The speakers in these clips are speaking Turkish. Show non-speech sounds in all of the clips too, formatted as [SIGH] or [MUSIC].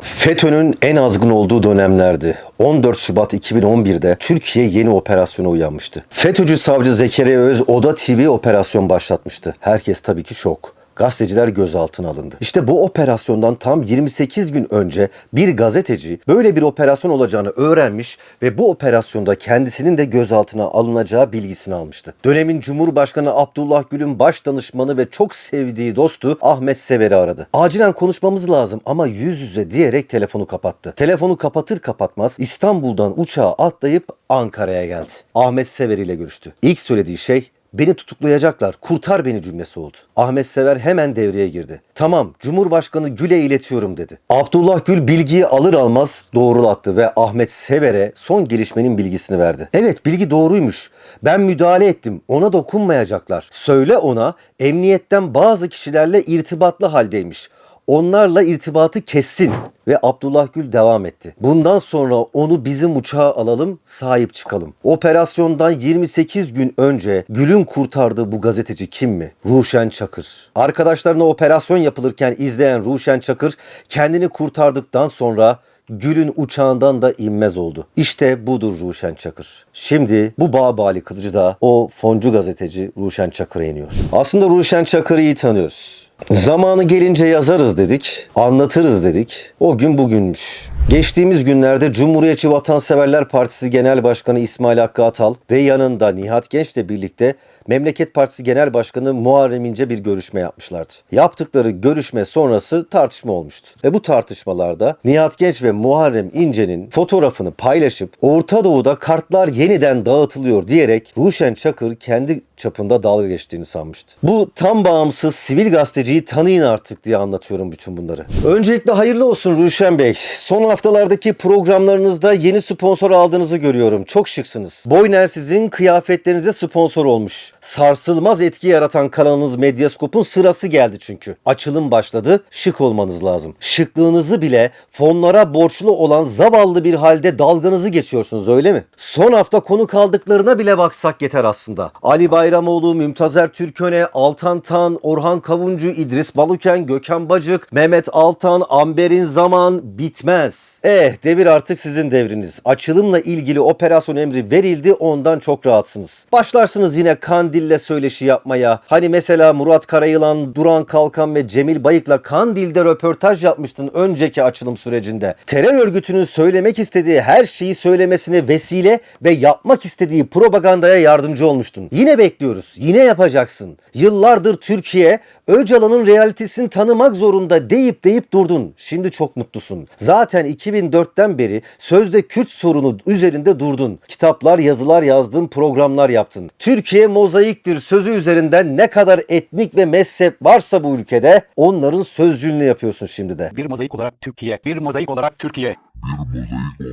FETÖ'nün en azgın olduğu dönemlerdi. 14 Şubat 2011'de Türkiye yeni operasyona uyanmıştı. FETÖ'cü savcı Zekeriya Öz Oda TV operasyon başlatmıştı. Herkes tabii ki şok. Gazeteciler gözaltına alındı. İşte bu operasyondan tam 28 gün önce bir gazeteci böyle bir operasyon olacağını öğrenmiş ve bu operasyonda kendisinin de gözaltına alınacağı bilgisini almıştı. Dönemin Cumhurbaşkanı Abdullah Gül'ün baş danışmanı ve çok sevdiği dostu Ahmet Sever'i aradı. Acilen konuşmamız lazım ama yüz yüze diyerek telefonu kapattı. Telefonu kapatır kapatmaz İstanbul'dan uçağa atlayıp Ankara'ya geldi. Ahmet Sever ile görüştü. İlk söylediği şey Beni tutuklayacaklar, kurtar beni cümlesi oldu. Ahmet Sever hemen devreye girdi. Tamam, Cumhurbaşkanı Gül'e iletiyorum dedi. Abdullah Gül bilgiyi alır almaz doğrulattı ve Ahmet Sever'e son gelişmenin bilgisini verdi. Evet, bilgi doğruymuş. Ben müdahale ettim, ona dokunmayacaklar. Söyle ona, emniyetten bazı kişilerle irtibatlı haldeymiş. Onlarla irtibatı kessin ve Abdullah Gül devam etti. Bundan sonra onu bizim uçağa alalım, sahip çıkalım. Operasyondan 28 gün önce Gül'ün kurtardığı bu gazeteci kim mi? Ruşen Çakır. Arkadaşlarına operasyon yapılırken izleyen Ruşen Çakır kendini kurtardıktan sonra Gül'ün uçağından da inmez oldu. İşte budur Ruşen Çakır. Şimdi bu Bağbali Kılıcı da o foncu gazeteci Ruşen Çakır'a iniyor. Aslında Ruşen Çakır'ı iyi tanıyoruz. Zamanı gelince yazarız dedik, anlatırız dedik. O gün bugünmüş. Geçtiğimiz günlerde Cumhuriyetçi Vatanseverler Partisi Genel Başkanı İsmail Hakkı Atal ve yanında Nihat Genç'le birlikte Memleket Partisi Genel Başkanı Muharrem İnce bir görüşme yapmışlardı. Yaptıkları görüşme sonrası tartışma olmuştu. Ve bu tartışmalarda Nihat Genç ve Muharrem İnce'nin fotoğrafını paylaşıp Orta Doğu'da kartlar yeniden dağıtılıyor diyerek Ruşen Çakır kendi çapında dalga geçtiğini sanmıştı. Bu tam bağımsız sivil gazeteciyi tanıyın artık diye anlatıyorum bütün bunları. Öncelikle hayırlı olsun Ruşen Bey. Son haftalardaki programlarınızda yeni sponsor aldığınızı görüyorum. Çok şıksınız. Boyner sizin kıyafetlerinize sponsor olmuş. Sarsılmaz etki yaratan kanalınız Medyascope'un sırası geldi çünkü. Açılım başladı. Şık olmanız lazım. Şıklığınızı bile fonlara borçlu olan zavallı bir halde dalganızı geçiyorsunuz öyle mi? Son hafta konu kaldıklarına bile baksak yeter aslında. Ali Bayramoğlu, Mümtazer Türköne, Altan Tan, Orhan Kavuncu, İdris Baluken, Gökhan Bacık, Mehmet Altan, Amber'in zaman bitmez. Eh devir artık sizin devriniz. Açılımla ilgili operasyon emri verildi ondan çok rahatsınız. Başlarsınız yine Kandil'le söyleşi yapmaya. Hani mesela Murat Karayılan, Duran Kalkan ve Cemil Bayık'la Kandil'de röportaj yapmıştın önceki açılım sürecinde. Terör örgütünün söylemek istediği her şeyi söylemesine vesile ve yapmak istediği propagandaya yardımcı olmuştun. Yine bekliyoruz. Yine yapacaksın. Yıllardır Türkiye Öcalan'ın realitesini tanımak zorunda deyip deyip durdun. Şimdi çok mutlusun. Zaten 2004'ten beri sözde Kürt sorunu üzerinde durdun. Kitaplar, yazılar yazdın, programlar yaptın. Türkiye mozaiktir sözü üzerinden ne kadar etnik ve mezhep varsa bu ülkede onların sözcülüğünü yapıyorsun şimdi de. Bir mozaik olarak Türkiye, bir mozaik olarak Türkiye.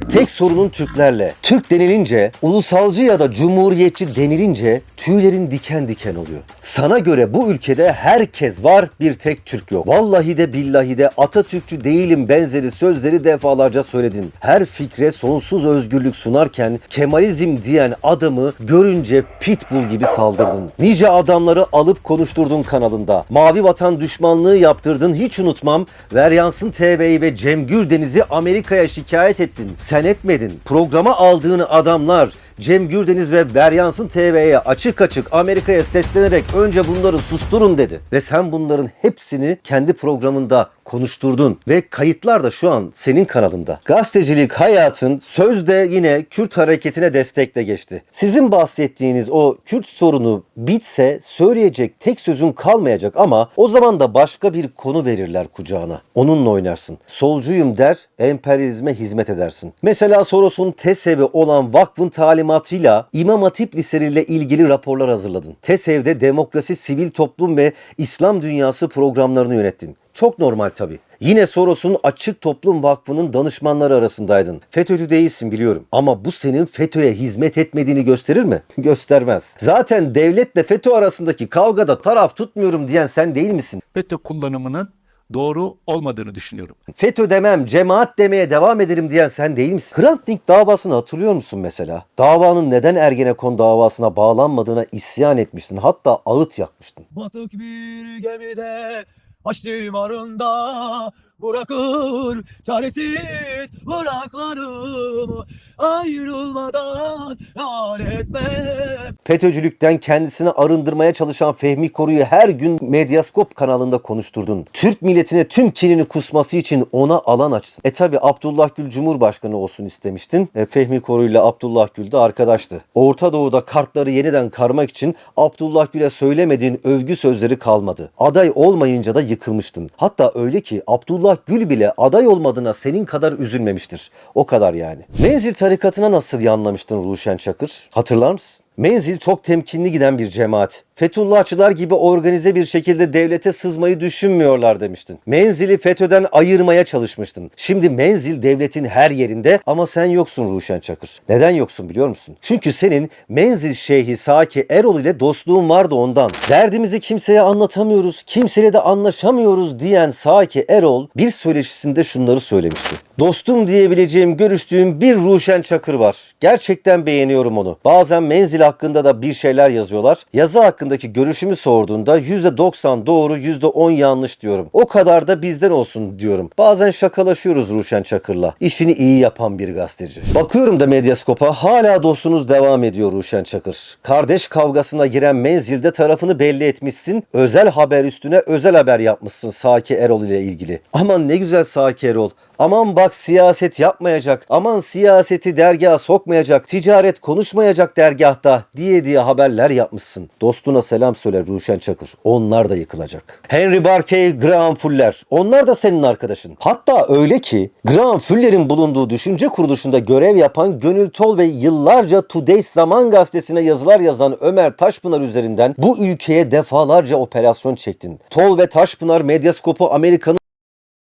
Tek sorunun Türklerle. Türk denilince, ulusalcı ya da cumhuriyetçi denilince tüylerin diken diken oluyor. Sana göre bu ülkede herkes var, bir tek Türk yok. Vallahi de billahi de Atatürkçü değilim benzeri sözleri defalarca söyledin. Her fikre sonsuz özgürlük sunarken Kemalizm diyen adamı görünce pitbull gibi saldırdın. Nice adamları alıp konuşturdun kanalında. Mavi vatan düşmanlığı yaptırdın hiç unutmam. Veryansın TV'yi ve Cem Gürdeniz'i Amerika'ya şikayet ettin. Sen etmedin. Programa aldığın adamlar Cem Gürdeniz ve Veryansın TV'ye açık açık Amerika'ya seslenerek önce bunları susturun dedi. Ve sen bunların hepsini kendi programında konuşturdun. Ve kayıtlar da şu an senin kanalında. Gazetecilik hayatın sözde yine Kürt hareketine destekle geçti. Sizin bahsettiğiniz o Kürt sorunu bitse söyleyecek tek sözün kalmayacak ama o zaman da başka bir konu verirler kucağına. Onunla oynarsın. Solcuyum der, emperyalizme hizmet edersin. Mesela Soros'un TESEV'i olan vakfın talimatıyla İmam Hatip liseleriyle ilgili raporlar hazırladın. TESEV'de demokrasi, sivil toplum ve İslam dünyası programlarını yönettin. Çok normal tabii. Yine Soros'un Açık Toplum Vakfı'nın danışmanları arasındaydın. FETÖ'cü değilsin biliyorum. Ama bu senin FETÖ'ye hizmet etmediğini gösterir mi? [LAUGHS] Göstermez. Zaten devletle FETÖ arasındaki kavgada taraf tutmuyorum diyen sen değil misin? FETÖ kullanımının doğru olmadığını düşünüyorum. FETÖ demem, cemaat demeye devam ederim diyen sen değil misin? Hrant Dink davasını hatırlıyor musun mesela? Davanın neden Ergenekon davasına bağlanmadığına isyan etmiştin. Hatta ağıt yakmıştın. Batık bir gemide Açtım arında bırakır çaresiz bırakmadım ayrılmadan yar etmem. FETÖ'cülükten kendisini arındırmaya çalışan Fehmi Koru'yu her gün Medyaskop kanalında konuşturdun. Türk milletine tüm kinini kusması için ona alan açtın. E tabi Abdullah Gül Cumhurbaşkanı olsun istemiştin. E, Fehmi Koru ile Abdullah Gül de arkadaştı. Orta Doğu'da kartları yeniden karmak için Abdullah Gül'e söylemediğin övgü sözleri kalmadı. Aday olmayınca da yıkılmıştın. Hatta öyle ki Abdullah Gül bile aday olmadığına senin kadar üzülmemiştir. O kadar yani. Menzil tarikatına nasıl yanlamıştın Ruşen Çakır? Hatırlar mısın? Menzil çok temkinli giden bir cemaat. Fethullahçılar gibi organize bir şekilde devlete sızmayı düşünmüyorlar demiştin. Menzili FETÖ'den ayırmaya çalışmıştın. Şimdi menzil devletin her yerinde ama sen yoksun Ruşen Çakır. Neden yoksun biliyor musun? Çünkü senin menzil şeyhi Saki Erol ile dostluğun vardı ondan. Derdimizi kimseye anlatamıyoruz, kimseyle de anlaşamıyoruz diyen Saki Erol bir söyleşisinde şunları söylemişti. Dostum diyebileceğim, görüştüğüm bir Ruşen Çakır var. Gerçekten beğeniyorum onu. Bazen menzil hakkında da bir şeyler yazıyorlar. Yazı hakkındaki görüşümü sorduğunda %90 doğru, %10 yanlış diyorum. O kadar da bizden olsun diyorum. Bazen şakalaşıyoruz Ruşen Çakır'la. İşini iyi yapan bir gazeteci. Bakıyorum da Medyaskop'a hala dostunuz devam ediyor Ruşen Çakır. Kardeş kavgasına giren menzilde tarafını belli etmişsin. Özel haber üstüne özel haber yapmışsın Saki Erol ile ilgili. Aman ne güzel Saki Erol. Aman bak siyaset yapmayacak, aman siyaseti dergaha sokmayacak, ticaret konuşmayacak dergahta diye diye haberler yapmışsın. Dostuna selam söyle Ruşen Çakır. Onlar da yıkılacak. Henry Barkey, Graham Fuller. Onlar da senin arkadaşın. Hatta öyle ki Graham Fuller'in bulunduğu düşünce kuruluşunda görev yapan Gönül Tol ve yıllarca Today Zaman Gazetesi'ne yazılar yazan Ömer Taşpınar üzerinden bu ülkeye defalarca operasyon çektin. Tol ve Taşpınar Medyaskop'u Amerika'nın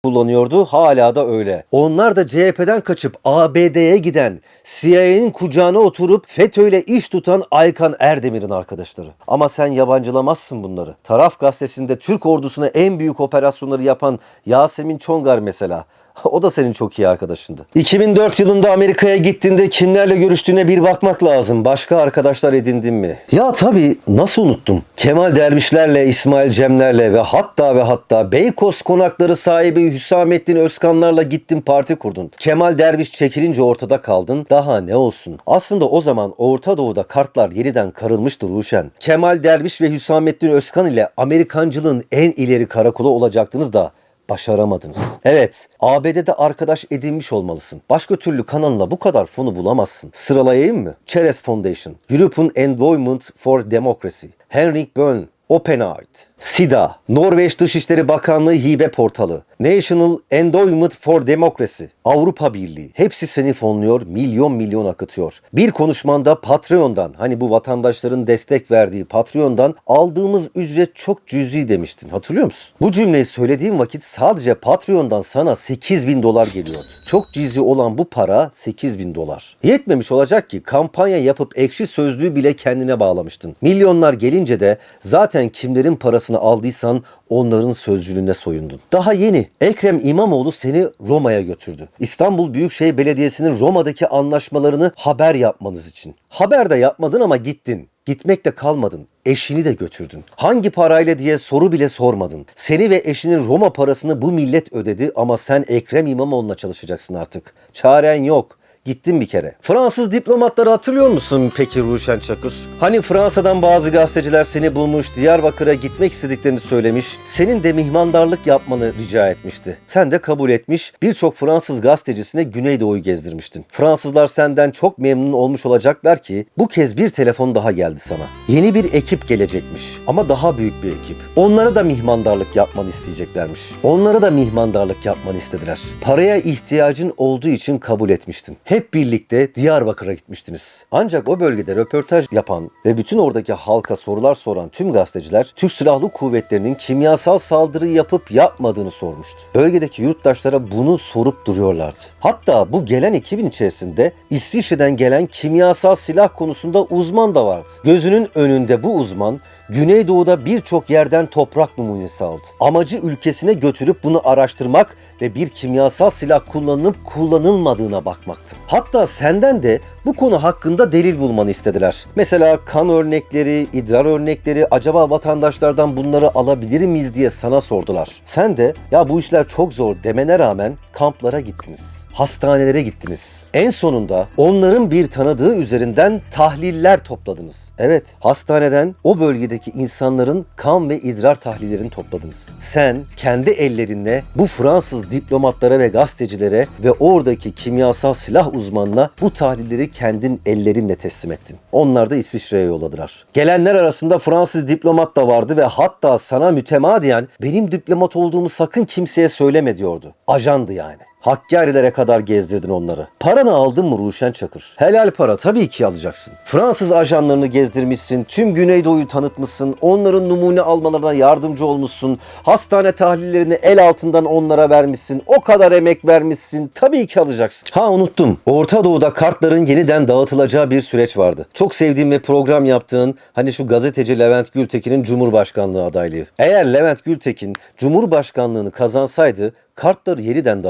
kullanıyordu. Hala da öyle. Onlar da CHP'den kaçıp ABD'ye giden, CIA'nin kucağına oturup FETÖ'yle iş tutan Aykan Erdemir'in arkadaşları. Ama sen yabancılamazsın bunları. Taraf gazetesinde Türk ordusuna en büyük operasyonları yapan Yasemin Çongar mesela. [LAUGHS] O da senin çok iyi arkadaşındı. 2004 yılında Amerika'ya gittiğinde kimlerle görüştüğüne bir bakmak lazım. Başka arkadaşlar edindin mi? Ya tabii nasıl unuttum? Kemal Dervişlerle, İsmail Cemlerle ve hatta ve hatta Beykoz konakları sahibi Hüsamettin Özkanlarla gittin parti kurdun. Kemal Derviş çekilince ortada kaldın. Daha ne olsun? Aslında o zaman Orta Doğu'da kartlar yeniden karılmıştı Ruşen. Kemal Derviş ve Hüsamettin Özkan ile Amerikancılığın en ileri karakolu olacaktınız da başaramadınız. Evet, ABD'de arkadaş edinmiş olmalısın. Başka türlü kanalına bu kadar fonu bulamazsın. Sıralayayım mı? Cheres Foundation, European Endowment for Democracy, Henrik Böll, OpenAid, SIDA, Norveç Dışişleri Bakanlığı Hibe Portalı, National Endowment for Democracy, Avrupa Birliği. Hepsi seni fonluyor, milyon milyon akıtıyor. Bir konuşmanda Patreon'dan, hani bu vatandaşların destek verdiği Patreon'dan aldığımız ücret çok cüzi demiştin. Hatırlıyor musun? Bu cümleyi söylediğim vakit sadece Patreon'dan sana 8 bin dolar geliyordu. Çok cüzi olan bu para 8 bin dolar. Yetmemiş olacak ki kampanya yapıp ekşi sözlüğü bile kendine bağlamıştın. Milyonlar gelince de zaten kimlerin parasını aldıysan onların sözcülüğüne soyundun. Daha yeni Ekrem İmamoğlu seni Roma'ya götürdü. İstanbul Büyükşehir Belediyesi'nin Roma'daki anlaşmalarını haber yapmanız için. Haber de yapmadın ama gittin. Gitmekle kalmadın. Eşini de götürdün. Hangi parayla diye soru bile sormadın. Seni ve eşinin Roma parasını bu millet ödedi ama sen Ekrem İmamoğlu'na çalışacaksın artık. Çaren yok. Gittin bir kere. Fransız diplomatları hatırlıyor musun peki Ruşen Çakır? Hani Fransa'dan bazı gazeteciler seni bulmuş, Diyarbakır'a gitmek istediklerini söylemiş, senin de mihmandarlık yapmanı rica etmişti. Sen de kabul etmiş, birçok Fransız gazetecisine Güneydoğu'yu gezdirmiştin. Fransızlar senden çok memnun olmuş olacaklar ki bu kez bir telefon daha geldi sana. Yeni bir ekip gelecekmiş ama daha büyük bir ekip. Onlara da mihmandarlık yapmanı isteyeceklermiş. Onlara da mihmandarlık yapmanı istediler. Paraya ihtiyacın olduğu için kabul etmiştin. Hep birlikte Diyarbakır'a gitmiştiniz. Ancak o bölgede röportaj yapan ve bütün oradaki halka sorular soran tüm gazeteciler Türk Silahlı Kuvvetleri'nin kimyasal saldırı yapıp yapmadığını sormuştu. Bölgedeki yurttaşlara bunu sorup duruyorlardı. Hatta bu gelen ekibin içerisinde İsviçre'den gelen kimyasal silah konusunda uzman da vardı. Gözünün önünde bu uzman Güneydoğu'da birçok yerden toprak numunesi aldı. Amacı ülkesine götürüp bunu araştırmak ve bir kimyasal silah kullanılıp kullanılmadığına bakmaktı. Hatta senden de bu konu hakkında delil bulmanı istediler. Mesela kan örnekleri, idrar örnekleri, acaba vatandaşlardan bunları alabilir miyiz diye sana sordular. Sen de ya bu işler çok zor demene rağmen kamplara gittiniz. Hastanelere gittiniz. En sonunda onların bir tanıdığı üzerinden tahliller topladınız. Evet, hastaneden o bölgedeki insanların kan ve idrar tahlillerini topladınız. Sen kendi ellerinle bu Fransız diplomatlara ve gazetecilere ve oradaki kimyasal silah uzmanına bu tahlilleri kendin ellerinle teslim ettin. Onlar da İsviçre'ye yolladılar. Gelenler arasında Fransız diplomat da vardı ve hatta sana mütemadiyen benim diplomat olduğumu sakın kimseye söyleme diyordu. Ajandı yani. Hakkari'lere kadar gezdirdin onları. Paranı aldın mı Ruşen Çakır? Helal para tabii ki alacaksın. Fransız ajanlarını gezdirmişsin, tüm Güneydoğu'yu tanıtmışsın, onların numune almalarına yardımcı olmuşsun, hastane tahlillerini el altından onlara vermişsin, o kadar emek vermişsin, tabii ki alacaksın. Ha unuttum, Orta Doğu'da kartların yeniden dağıtılacağı bir süreç vardı. Çok sevdiğim ve program yaptığın hani şu gazeteci Levent Gültekin'in Cumhurbaşkanlığı adaylığı. Eğer Levent Gültekin Cumhurbaşkanlığını kazansaydı kartları yeniden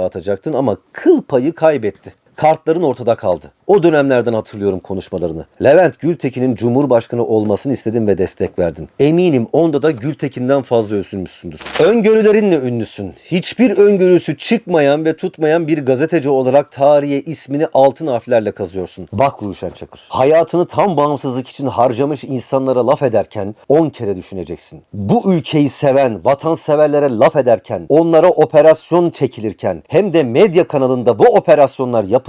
dağıtacaktın ama kıl payı kaybetti. Kartların ortada kaldı. O dönemlerden hatırlıyorum konuşmalarını. Levent Gültekin'in Cumhurbaşkanı olmasını istedin ve destek verdin. Eminim onda da Gültekin'den fazla üzülmüşsündür. Öngörülerinle ünlüsün. Hiçbir öngörüsü çıkmayan ve tutmayan bir gazeteci olarak tarihe ismini altın harflerle kazıyorsun. Bak Ruşen Çakır. Hayatını tam bağımsızlık için harcamış insanlara laf ederken 10 kere düşüneceksin. Bu ülkeyi seven, vatanseverlere laf ederken, onlara operasyon çekilirken hem de medya kanalında bu operasyonlar yapılırken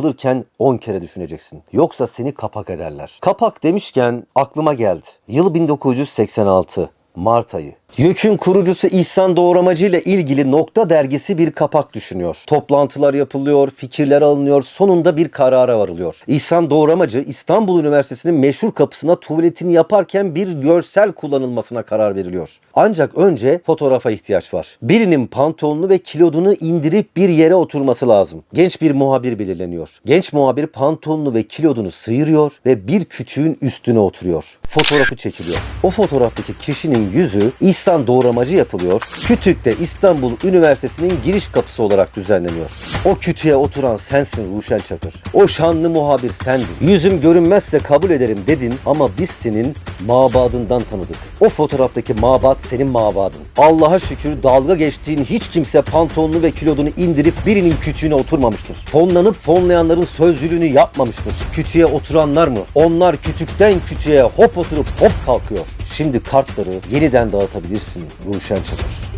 10 kere düşüneceksin. Yoksa seni kapak ederler. Kapak demişken aklıma geldi. Yıl 1986. Mart ayı. YÖK'ün kurucusu İhsan Doğramacı ile ilgili Nokta dergisi bir kapak düşünüyor. Toplantılar yapılıyor, fikirler alınıyor, sonunda bir karara varılıyor. İhsan Doğramacı İstanbul Üniversitesi'nin meşhur kapısına tuvaletini yaparken bir görsel kullanılmasına karar veriliyor. Ancak önce fotoğrafa ihtiyaç var. Birinin pantolonunu ve kilodunu indirip bir yere oturması lazım. Genç bir muhabir belirleniyor. Genç muhabir pantolonunu ve kilodunu sıyırıyor ve bir kütüğün üstüne oturuyor. Fotoğrafı çekiliyor. O fotoğraftaki kişinin yüzü İhsan doğramacı yapılıyor. Kütük de İstanbul Üniversitesi'nin giriş kapısı olarak düzenleniyor. O kütüğe oturan sensin Ruşen Çakır. O şanlı muhabir sendin. Yüzüm görünmezse kabul ederim dedin ama biz senin mabadından tanıdık. O fotoğraftaki mabat senin mabadın. Allah'a şükür dalga geçtiğin hiç kimse pantolonunu ve kilodunu indirip birinin kütüğüne oturmamıştır. Fonlanıp fonlayanların sözcülüğünü yapmamıştır. Kütüğe oturanlar mı? Onlar kütükten kütüğe hop oturup hop kalkıyor. Şimdi kartları yeniden dağıtabilirsin Ruşen Çakır.